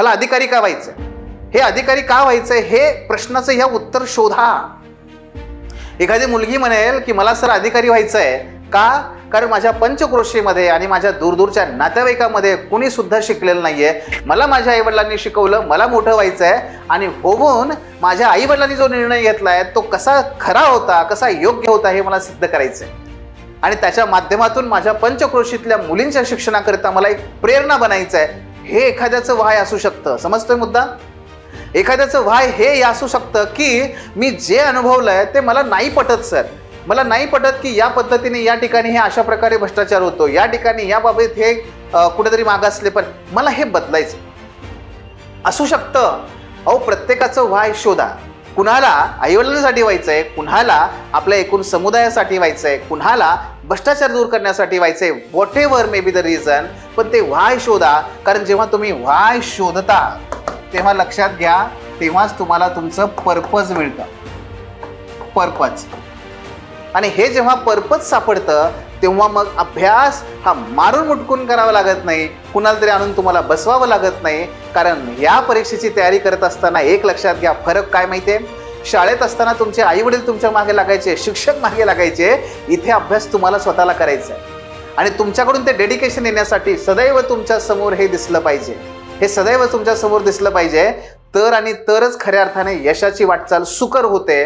मला अधिकारी का व्हायचं हे अधिकारी का व्हायचं हे प्रश्नाचं ह्या उत्तर शोधा. एखादी मुलगी म्हणेल की मला सर अधिकारी व्हायचं आहे का? कारण माझ्या पंचक्रोशीमध्ये आणि माझ्या दूरदूरच्या नातेवाईकामध्ये कुणी सुद्धा शिकलेलं नाहीये. मला माझ्या आईवडिलांनी शिकवलं मला मोठं व्हायचं आहे आणि होऊन माझ्या आईवडिलांनी जो निर्णय घेतला आहे तो कसा खरा होता कसा योग्य होता हे मला सिद्ध करायचं आहे आणि त्याच्या माध्यमातून माझ्या पंचक्रोशीतल्या मुलींच्या शिक्षणाकरिता मला एक प्रेरणा बनायचं आहे हे एखाद्याचं व्हाय असू शकतं. समजतोय मुद्दा? एखाद्याचं व्हाय हे असू शकतं की मी जे अनुभवलंय ते मला नाही पटत सर. मला नाही पटत की या पद्धतीने या ठिकाणी हे अशा प्रकारे भ्रष्टाचार होतो. या ठिकाणी या बाबतीत हे कुठेतरी मागासले पण मला हे बदलायचं असू शकतं. अहो प्रत्येकाचं व्हाय शोधा. कुणाला आईवडिलांसाठी व्हायचंय कुणाला आपल्या एकूण समुदायासाठी व्हायचंय कुणाला भ्रष्टाचार दूर करण्यासाठी व्हायचंय whatever may be the reason पण ते व्हाय शोधा कारण जेव्हा तुम्ही व्हाय शोधता तेव्हा लक्षात घ्या तेव्हाच तुम्हाला तुमचं पर्पज मिळतं. पर्पज आणि हे जेव्हा पर्पज सापडतं तेव्हा मग अभ्यास हा मारून मुटकून करावा लागत नाही. कुणाला तरी आणून तुम्हाला बसवावं लागत नाही. कारण या परीक्षेची तयारी करत असताना एक लक्षात घ्या फरक काय माहिती आहे शाळेत असताना तुमचे आई वडील तुमच्या मागे लागायचे शिक्षक मागे लागायचे. इथे अभ्यास तुम्हाला स्वतःला करायचा आहे. आणि तुमच्याकडून ते डेडिकेशन येण्यासाठी सदैव तुमच्यासमोर हे दिसलं पाहिजे. हे सदैव तुमच्यासमोर दिसलं पाहिजे. तर आणि तरच खऱ्या अर्थाने यशाची वाटचाल सुकर होते.